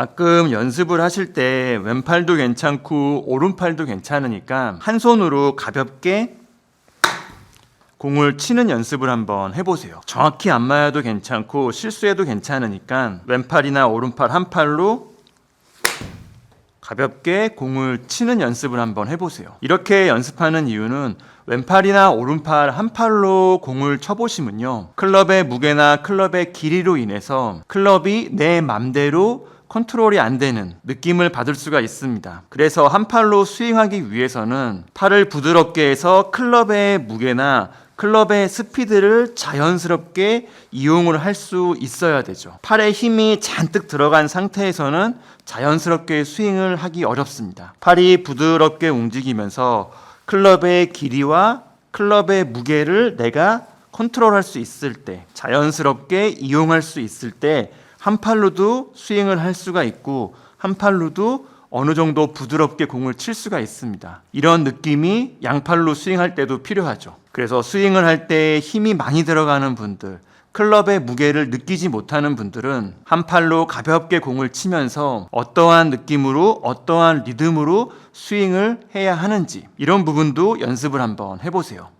가끔 연습을 하실 때 왼팔도 괜찮고 오른팔도 괜찮으니까 한 손으로 가볍게 공을 치는 연습을 한번 해보세요. 정확히 안 맞아도 괜찮고 실수해도 괜찮으니까 왼팔이나 오른팔 한 팔로 가볍게 공을 치는 연습을 한번 해보세요. 이렇게 연습하는 이유는 왼팔이나 오른팔 한 팔로 공을 쳐보시면요. 클럽의 무게나 클럽의 길이로 인해서 클럽이 내 맘대로 컨트롤이 안 되는 느낌을 받을 수가 있습니다. 그래서 한 팔로 스윙하기 위해서는 팔을 부드럽게 해서 클럽의 무게나 클럽의 스피드를 자연스럽게 이용을 할 수 있어야 되죠. 팔에 힘이 잔뜩 들어간 상태에서는 자연스럽게 스윙을 하기 어렵습니다. 팔이 부드럽게 움직이면서 클럽의 길이와 클럽의 무게를 내가 컨트롤할 수 있을 때, 자연스럽게 이용할 수 있을 때, 한 팔로도 스윙을 할 수가 있고, 한 팔로도 어느 정도 부드럽게 공을 칠 수가 있습니다. 이런 느낌이 양팔로 스윙할 때도 필요하죠. 그래서 스윙을 할 때 힘이 많이 들어가는 분들, 클럽의 무게를 느끼지 못하는 분들은 한 팔로 가볍게 공을 치면서 어떠한 느낌으로 어떠한 리듬으로 스윙을 해야 하는지 이런 부분도 연습을 한번 해보세요.